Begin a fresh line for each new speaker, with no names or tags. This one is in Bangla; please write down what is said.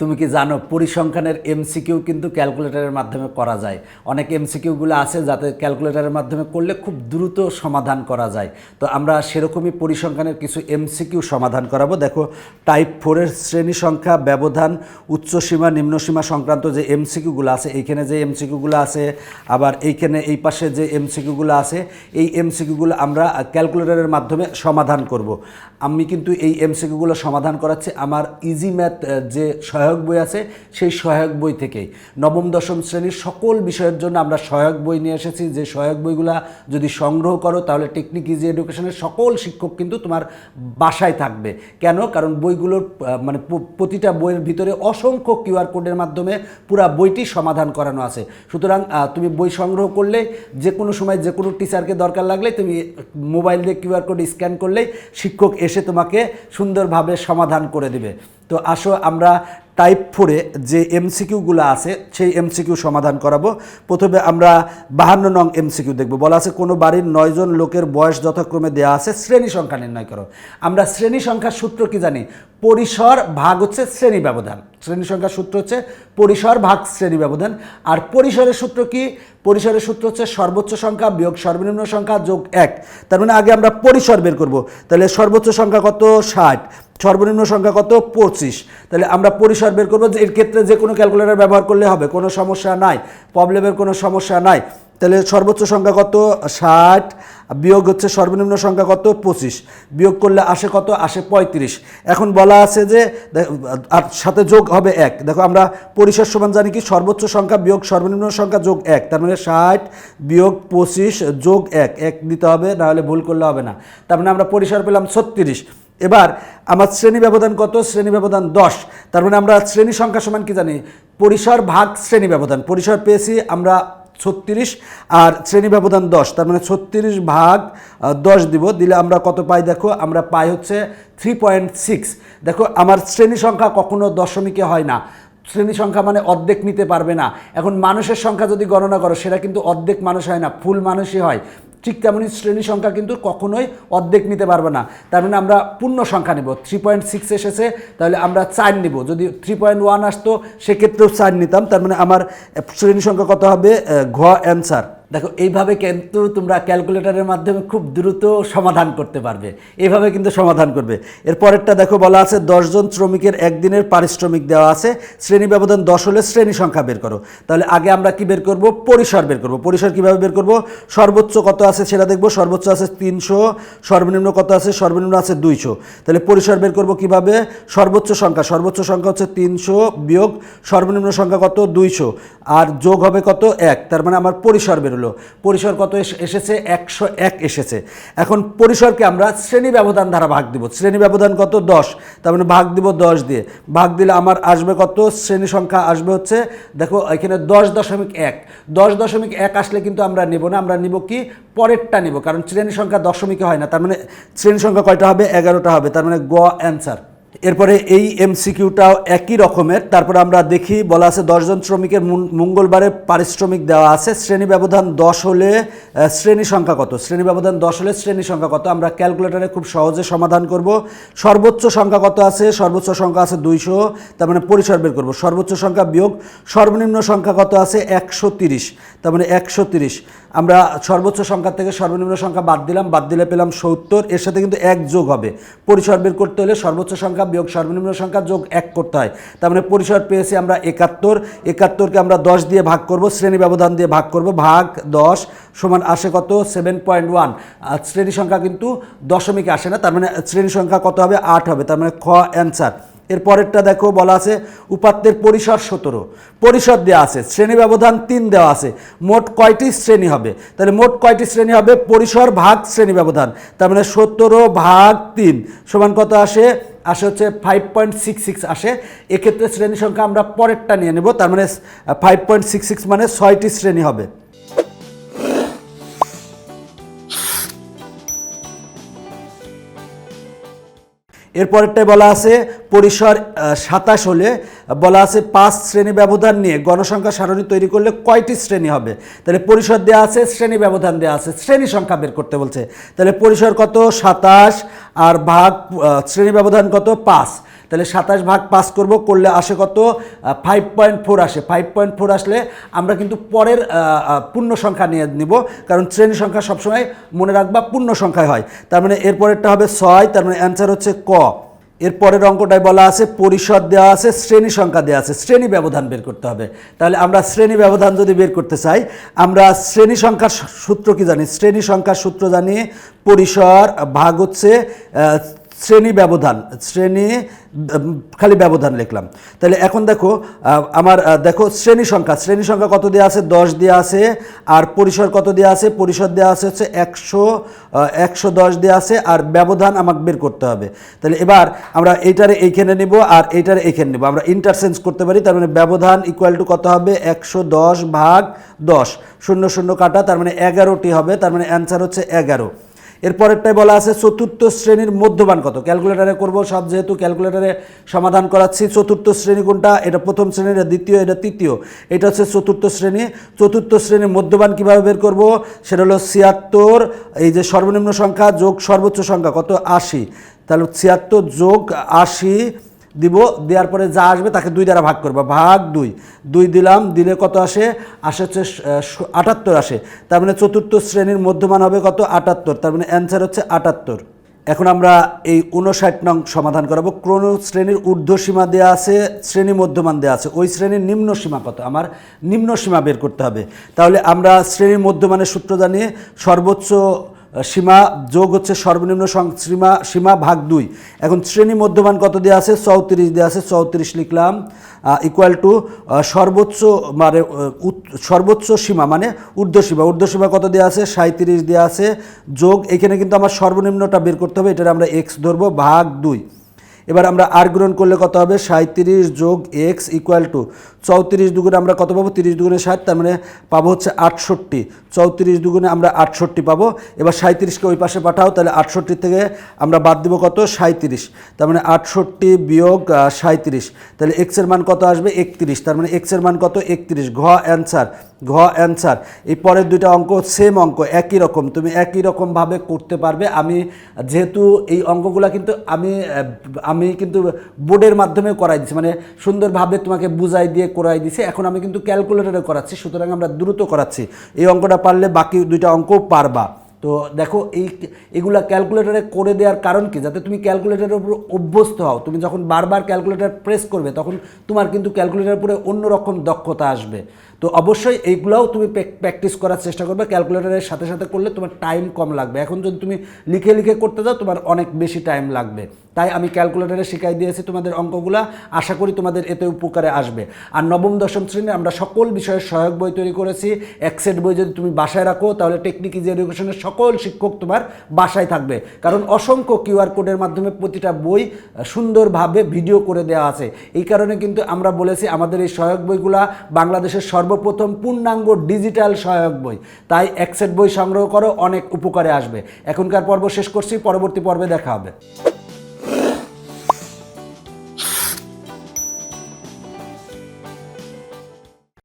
তুমি কি জানো পরিসংখ্যানের এমসিকিউ কিন্তু ক্যালকুলেটরের মাধ্যমে করা যায়। অনেক এমসিকিউগুলো আছে যাতে ক্যালকুলেটরের মাধ্যমে করলে খুব দ্রুত সমাধান করা যায়। তো আমরা সেরকমই পরিসংখ্যানের কিছু এমসিকিউ সমাধান করাবো। দেখো টাইপ ফোরের শ্রেণি সংখ্যা, ব্যবধান উচ্চসীমা নিম্নসীমা সংক্রান্ত যে এমসিকিউগুলো আছে, এইখানে যে এমসিকিউগুলো আছে, আবার এইখানে এই পাশে যে এমসিকিউগুলো আছে, এই এমসিকিউগুলো আমরা ক্যালকুলেটরের মাধ্যমে সমাধান করব। আমি কিন্তু এই এমসিকিউগুলো সমাধান করাচ্ছি। আমার ইজি ম্যাথ যে সহায়ক বই আছে, সেই সহায়ক বই থেকেই। নবম, দশম শ্রেণির সকল বিষয়ের জন্য আমরা সহায়ক বই নিয়ে এসেছি। যে সহায়ক বইগুলা যদি সংগ্রহ করো, তাহলে টেকনিক ইজি এডুকেশনের সকল শিক্ষক কিন্তু তোমার বাসায় থাকবে। কেন? কারণ বইগুলোর মানে প্রতিটা বইয়ের ভিতরে অসংখ্য কিউআর কোডের মাধ্যমে পুরা বইটি সমাধান করানো আছে। সুতরাং তুমি বই সংগ্রহ করলে যে কোনো সময় যে কোনো টিচারকে দরকার লাগলে তুমি মোবাইল দিয়ে কিউআর কোড স্ক্যান করলেই শিক্ষক এসে তোমাকে সুন্দরভাবে সমাধান করে দিবে। তো আসো আমরা টাইপ ফোরে যে এমসিকিউগুলো আছে, সেই এমসিকিউ সমাধান করাবো। প্রথমে আমরা বাহান্ন নং এমসিকিউ দেখব। বলা আছে, কোনো বাড়ির নয়জন লোকের বয়স যথাক্রমে দেওয়া আছে, শ্রেণি সংখ্যা নির্ণয় করো। আমরা শ্রেণি সংখ্যার সূত্র কি জানি? পরিসর ভাগ হচ্ছে শ্রেণি ব্যবধান। শ্রেণি সংখ্যার সূত্র হচ্ছে পরিসর ভাগ শ্রেণি ব্যবধান। আর পরিসরের সূত্র কি? পরিসরের সূত্র হচ্ছে সর্বোচ্চ সংখ্যা বিয়োগ সর্বনিম্ন সংখ্যা যোগ এক। তার মানে আগে আমরা পরিসর বের করব। তাহলে সর্বোচ্চ সংখ্যা কত? ষাট। সর্বনিম্ন সংখ্যা কত? পঁচিশ। তাহলে আমরা পরিসর বের করব যে এর ক্ষেত্রে যে কোনো ক্যালকুলেটর ব্যবহার করলে হবে, কোনো সমস্যা নাই। প্রবলেমের কোনো সমস্যা নাই। তাহলে সর্বোচ্চ সংখ্যা কত? ষাট। বিয়োগ হচ্ছে সর্বনিম্ন সংখ্যা কত? পঁচিশ। বিয়োগ করলে আসে কত? আসে পঁয়ত্রিশ। এখন বলা আছে যে আর সাথে যোগ হবে এক। দেখো আমরা পরিসর সমান জানি কি? সর্বোচ্চ সংখ্যা বিয়োগ সর্বনিম্ন সংখ্যা যোগ এক। তার মানে ষাট বিয়োগ পঁচিশ যোগ এক। এক দিতে হবে নাহলে ভুল করলে হবে না। তার মানে আমরা পরিসর পেলাম ছত্রিশ। এবার আমার শ্রেণি ব্যবধান কত? শ্রেণি ব্যবধান দশ। তার মানে আমরা শ্রেণি সংখ্যা সমান কি জানি? পরিসর ভাগ শ্রেণি ব্যবধান। পরিসর পেয়েছি আমরা ছত্রিশ আর শ্রেণি ব্যবধান দশ। তার মানে ছত্রিশ ভাগ দশ দিব। দিলে আমরা কত পাই দেখো? আমরা পাই হচ্ছে থ্রি পয়েন্ট সিক্স। দেখো, আমার শ্রেণি সংখ্যা কখনো দশমিকে হয় না। শ্রেণি সংখ্যা মানে অর্ধেক নিতে পারবে না। এখন মানুষের সংখ্যা যদি গণনা করো, সেটা কিন্তু অর্ধেক মানুষ হয় না, ফুল মানুষই হয়। ঠিক তেমনই শ্রেণি সংখ্যা কিন্তু কখনোই অর্ধেক নিতে পারবে না। তার মানে আমরা পূর্ণ সংখ্যা নেব। থ্রি পয়েন্ট সিক্স এসেছে, তাহলে আমরা চার নিব। যদি থ্রি পয়েন্ট ওয়ান আসতো, সেক্ষেত্রেও চার নিতাম। তার মানে আমার শ্রেণি সংখ্যা কত হবে? ঘ অ্যান্সার দেখো, এইভাবে কিন্তু তোমরা ক্যালকুলেটরের মাধ্যমে খুব দ্রুত সমাধান করতে পারবে। এইভাবে কিন্তু সমাধান করবে। এর পরেরটা দেখো বলা আছে দশজন শ্রমিকের একদিনের পারিশ্রমিক দেওয়া আছে। শ্রেণি ব্যবধান দশ হলে শ্রেণি সংখ্যা বের করো। তাহলে আগে আমরা কি বের করব? পরিসর বের করব। পরিসর কীভাবে বের করব? সর্বোচ্চ কত আছে সেটা দেখব। সর্বোচ্চ আছে তিনশো, সর্বনিম্ন কত আছে? সর্বনিম্ন আছে দুইশো। তাহলে পরিসর বের করব কীভাবে? সর্বোচ্চ সংখ্যা সর্বোচ্চ সংখ্যা হচ্ছে তিনশো বিয়োগ সর্বনিম্ন সংখ্যা কত? দুইশো। আর যোগ হবে কত? এক। তার মানে আমার পরিসর বেরোলো পরিসর কত এসেছে? একশো এক এসেছে। এখন পরিসরকে আমরা শ্রেণি ব্যবধান দ্বারা ভাগ দিব। শ্রেণি ব্যবধান কত? দশ। তার মানে ভাগ দিব দশ দিয়ে। ভাগ দিলে আমার আসবে কত? শ্রেণি সংখ্যা আসবে হচ্ছে, দেখো এখানে দশ দশমিক এক। দশ দশমিক এক আসলে কিন্তু আমরা নেব না। আমরা নিব কি? পরেরটা নিব। কারণ শ্রেণি সংখ্যা দশমিকে হয় না। তার মানে শ্রেণি সংখ্যা কয়টা হবে? এগারোটা হবে। তার মানে গ অ্যান্সার। এরপরে এই এমসিকিউটাও একই রকমের। তারপরে আমরা দেখি, বলা আছে দশজন শ্রমিকের মঙ্গলবারে পারিশ্রমিক দেওয়া আছে। শ্রেণি ব্যবধান দশ হলে শ্রেণি সংখ্যা কত? শ্রেণি ব্যবধান দশ হলে শ্রেণি সংখ্যা কত? আমরা ক্যালকুলেটারে খুব সহজে সমাধান করব। সর্বোচ্চ সংখ্যা কত আছে? সর্বোচ্চ সংখ্যা আছে দুইশো। তার মানে পরিসর বের করব। সর্বোচ্চ সংখ্যা বিয়োগ সর্বনিম্ন সংখ্যা কত আছে? একশো তিরিশ। তার মানে একশো তিরিশ। আমরা সর্বোচ্চ সংখ্যা থেকে সর্বনিম্ন সংখ্যা বাদ দিলাম। বাদ দিলে পেলাম সত্তর। এর সাথে কিন্তু এক যোগ হবে। পরিসর বের করতে হলে সর্বোচ্চ সংখ্যা বিয়োগ, সর্বনিম্ন সংখ্যা যোগ এক করতে হয়। তার মানে পরিসর পেয়েছি আমরা একাত্তর। একাত্তরকে আমরা দশ দিয়ে ভাগ করব, শ্রেণি ব্যবধান দিয়ে ভাগ করব, ভাগ দশ সমান আসে কত? সেভেন পয়েন্ট ওয়ান আর শ্রেণি সংখ্যা কিন্তু দশমিকে আসে না, তার মানে শ্রেণি সংখ্যা কত হবে? আট হবে, তার মানে খ অ্যান্সার এর পরেরটা দেখো, বলা আছে, উপাত্তের পরিসর সতেরো। পরিসর দেওয়া আছে, শ্রেণি ব্যবধান তিন দেওয়া আছে। মোট কয়টি শ্রেণি হবে? তাহলে মোট কয়টি শ্রেণি হবে? পরিসর ভাগ শ্রেণি ব্যবধান। তার মানে সতেরো ভাগ তিন সমান কত আসে? আসে হচ্ছে ফাইভ পয়েন্ট সিক্স সিক্স আসে। এক্ষেত্রে শ্রেণি সংখ্যা আমরা পরেরটা নিয়ে নেব, তার মানে ফাইভ পয়েন্ট সিক্স সিক্স মানে ছয়টি শ্রেণি হবে। এরপরেরটায় বলা আছে, পরিসর সাতাশ হলে বলা আছে পাঁচ শ্রেণি ব্যবধান নিয়ে গণসংখ্যা সারণী তৈরি করলে কয়টি শ্রেণি হবে? তাহলে পরিসর দেওয়া আছে, শ্রেণি ব্যবধান দেওয়া আছে, শ্রেণি সংখ্যা বের করতে বলছে। তাহলে পরিসর কত? সাতাশ, আর ভাগ শ্রেণি ব্যবধান কত? পাঁচ। তাহলে সাতাশ ভাগ পাস করব, করলে আসে কত? ফাইভ পয়েন্ট ফোর আসে। ফাইভ পয়েন্ট ফোর আসলে আমরা কিন্তু পরের পূর্ণ সংখ্যা নিয়ে নিব, কারণ শ্রেণি সংখ্যা সবসময় মনে রাখবা পূর্ণ সংখ্যায় হয়। তার মানে এরপরেরটা হবে ছয়, তার মানে অ্যান্সার হচ্ছে ক। এর পরের অঙ্কটায় বলা আছে পরিষদ দেওয়া আছে, শ্রেণি সংখ্যা দেওয়া আছে, শ্রেণি ব্যবধান বের করতে হবে। তাহলে আমরা শ্রেণি ব্যবধান যদি বের করতে চাই, আমরা শ্রেণি সংখ্যার সূত্র কি জানি? শ্রেণি সংখ্যার সূত্র জানি পরিসর ভাগ হচ্ছে শ্রেণি ব্যবধান, শ্রেণি খালি ব্যবধান লিখলাম। তাহলে এখন দেখো আমার দেখো শ্রেণি সংখ্যা শ্রেণি সংখ্যা কত দেওয়া আছে? দশ দেওয়া আছে। আর পরিসর কত দেওয়া আছে? পরিসর দেওয়া আছে হচ্ছে একশো একশো দশ দেওয়া আছে। আর ব্যবধান আমাকে বের করতে হবে। তাহলে এবার আমরা এইটারে এইখানে নিব আর এইটারে এইখানে নিব। আমরা ইন্টারচেঞ্জ করতে পারি, তার মানে ব্যবধান ইকুয়াল টু কত হবে? একশো দশ ভাগ দশ। শূন্য শূন্য কাটা, তার মানে এগারোটি হবে, তার মানে অ্যান্সার হচ্ছে এগারো। এরপরেরটায় বলা আছে, চতুর্থ শ্রেণির মধ্যমান কত? ক্যালকুলেটারে করব সব যেহেতু ক্যালকুলেটারে সমাধান করাচ্ছি, চতুর্থ শ্রেণি কোনটা? এটা প্রথম শ্রেণির দ্বিতীয়, এটা তৃতীয়। এটা হচ্ছে চতুর্থ শ্রেণি। চতুর্থ শ্রেণির মধ্যমান কীভাবে বের করব? সেটা হলো ছিয়াত্তর, এই যে সর্বনিম্ন সংখ্যা যোগ সর্বোচ্চ সংখ্যা কত? আশি। তাহলে ছিয়াত্তর যোগ আশি দিব, দেওয়ার পরে যা আসবে তাকে দুই দ্বারা ভাগ করব। ভাগ দুই। দুই দিলাম, দিলে কত আসে? আসে হচ্ছে আটাত্তর আসে। তার মানে চতুর্থ শ্রেণির মধ্যমান হবে কত? আটাত্তর। তার মানে অ্যান্সার হচ্ছে আটাত্তর। এখন আমরা এই উনষাট নং সমাধান করাবো। কোন শ্রেণির ঊর্ধ্ব সীমা দেওয়া আছে, শ্রেণি মধ্যমান দেওয়া আছে। ওই শ্রেণির নিম্ন সীমা কত? আমার নিম্ন সীমা বের করতে হবে। তাহলে আমরা শ্রেণির মধ্যমানের সূত্র জানিয়ে সর্বোচ্চ সীমা যোগ হচ্ছে সর্বনিম্ন সীমা সীমা ভাগ দুই। এখন শ্রেণি মধ্যমান কত দেওয়া আছে? চৌত্রিশ দেওয়া আছে, চৌত্রিশ লিখলাম। ইকুয়াল টু সর্বোচ্চ মানে সর্বোচ্চ সীমা মানে ঊর্ধ্বসীমা ঊর্ধ্বসীমা কত দেওয়া আছে? সাঁত্রিশ দেওয়া আছে। যোগ, এখানে কিন্তু আমার সর্বনিম্নটা বের করতে হবে, এটার আমরা এক্স ধরবো, ভাগ দুই। এবার আমরা আর গ্রহণ করলে কত হবে? সাঁত্রিশ যোগ এক্স ইকুয়াল টু চৌত্রিশ দুগুণে আমরা কত পাবো? তিরিশ দুগুণে ষাট, তার মানে পাবো হচ্ছে আটষট্টি। চৌত্রিশ দুগুণে আমরা আটষট্টি পাবো। এবার সাঁত্রিশকে ওই পাশে পাঠাও, তাহলে আটষট্টি থেকে আমরা বাদ দেবো কত? সাঁত্রিশ তার মানে আটষট্টি বিয়োগ সাঁত্রিশ তাহলে এক্সের মান কত আসবে? একত্রিশ। তার মানে এক্সের মান কত? একত্রিশ। ঘ অ্যান্সার। ঘ অ্যান্সার এই পরের দুইটা অঙ্ক সেম অঙ্ক, একই রকম। তুমি একই রকমভাবে করতে পারবে। আমি যেহেতু এই অঙ্কগুলো কিন্তু আমি আমি কিন্তু বোর্ডের মাধ্যমে করাই দিছি। মানে সুন্দরভাবে তোমাকে বুঝাই দিয়ে করাই দিছি। এখন আমি কিন্তু ক্যালকুলেটরে করাচ্ছি। সুতরাং আমরা দ্রুত করাচ্ছি। এই অঙ্কটা পারলে বাকি দুইটা অঙ্কও পারবা। তো দেখো এই এগুলা ক্যালকুলেটরে করে দেওয়ার কারণ কি? যাতে তুমি ক্যালকুলেটরের উপর অভ্যস্ত হও। তুমি যখন বারবার ক্যালকুলেটর প্রেস করবে, তখন তোমার কিন্তু ক্যালকুলেটরের উপরে অন্যরকম দক্ষতা আসবে। তো অবশ্যই এইগুলোও তুমি প্র্যাকটিস করার চেষ্টা করবে। ক্যালকুলেটরের সাথে সাথে করলে তোমার টাইম কম লাগবে। এখন যদি তুমি লিখে লিখে করতে যাও, তোমার অনেক বেশি টাইম লাগবে। তাই আমি ক্যালকুলেটরে শিখাই দিয়েছি তোমাদের অঙ্কগুলা। আশা করি তোমাদের এতে উপকারে আসবে। আর নবম, দশম শ্রেণি আমরা সকল বিষয়ের সহায়ক বই তৈরি করেছি। একসেট বই যদি তুমি বাসায় রাখো, তাহলে টেকনিক ইজি এডুকেশনের সকল শিক্ষক তোমার বাসায় থাকবে। কারণ অসংখ্য কিউআর কোডের মাধ্যমে প্রতিটা বই সুন্দরভাবে ভিডিও করে দেওয়া আছে। এই কারণে কিন্তু আমরা বলেছি আমাদের এই সহায়ক বইগুলা বাংলাদেশের সর্বপ্রথম পূর্ণাঙ্গ ডিজিটাল সহায়ক বই। তাই একসেট বই সংগ্রহ করো, অনেক উপকারে আসবে। এখনকার পর্ব শেষ করছি, পরবর্তী পর্বে দেখা হবে।